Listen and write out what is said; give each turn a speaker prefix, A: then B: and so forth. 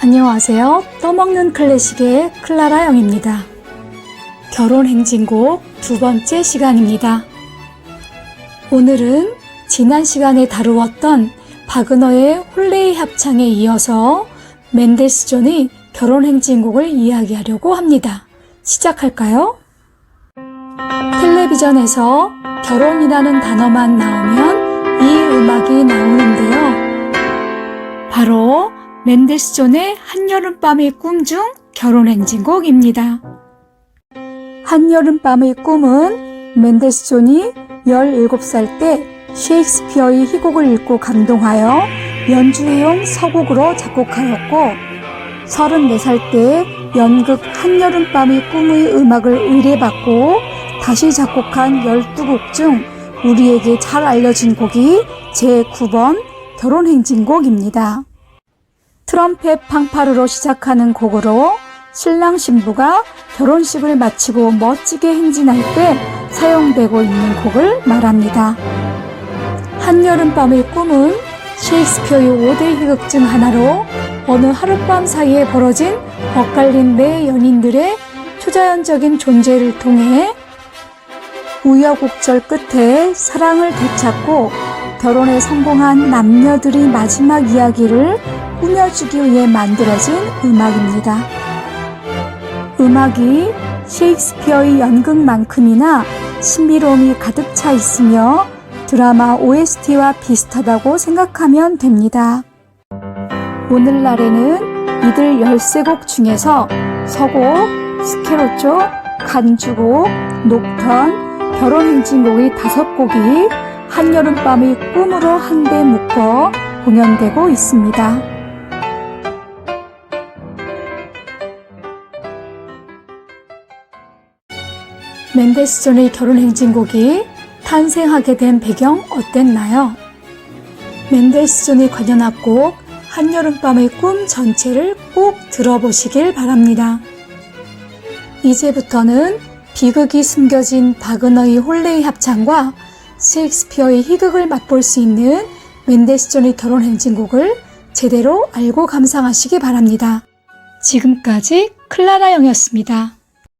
A: 안녕하세요. 떠먹는 클래식의 클라라 영입니다. 결혼 행진곡 두 번째 시간입니다. 오늘은 지난 시간에 다루었던 바그너의 홀레이 합창에 이어서 멘델스존의 결혼 행진곡을 이야기하려고 합니다. 시작할까요? 텔레비전에서 결혼이라는 단어만 나오면 이 음악이 나오는데요. 바로 멘델스존의 한여름밤의 꿈 중 결혼 행진곡입니다. 한여름밤의 꿈은 멘델스존이 17살 때 셰익스피어의 희곡을 읽고 감동하여 연주회용 서곡으로 작곡하였고 34살 때 연극 한여름밤의 꿈의 음악을 의뢰받고 다시 작곡한 12곡 중 우리에게 잘 알려진 곡이 제9번 결혼행진곡입니다. 트럼펫 팡파르로 시작하는 곡으로 신랑 신부가 결혼식을 마치고 멋지게 행진할 때 사용되고 있는 곡을 말합니다. 한여름밤의 꿈은 셰익스피어의 5대 희극 중 하나로 어느 하룻밤 사이에 벌어진 엇갈린 네 연인들의 초자연적인 존재를 통해 우여곡절 끝에 사랑을 되찾고 결혼에 성공한 남녀들의 마지막 이야기를 꾸며주기 위해 만들어진 음악입니다. 음악이 셰익스피어의 연극만큼이나 신비로움이 가득 차 있으며 드라마 OST와 비슷하다고 생각하면 됩니다. 오늘날에는 이들 13곡 중에서 서곡, 스케로초, 간주곡, 녹턴, 결혼행진곡의 다섯 곡이 한여름밤의 꿈으로 한데 묶어 공연되고 있습니다. 멘데스존의 결혼행진곡이 탄생하게 된 배경 어땠나요? 멘델스존의 관련 악곡 한여름밤의 꿈 전체를 꼭 들어보시길 바랍니다. 이제부터는 비극이 숨겨진 바그너의 홀레이 합창과 셰익스피어의 희극을 맛볼 수 있는 멘델스존의 결혼 행진곡을 제대로 알고 감상하시기 바랍니다. 지금까지 클라라 영이었습니다.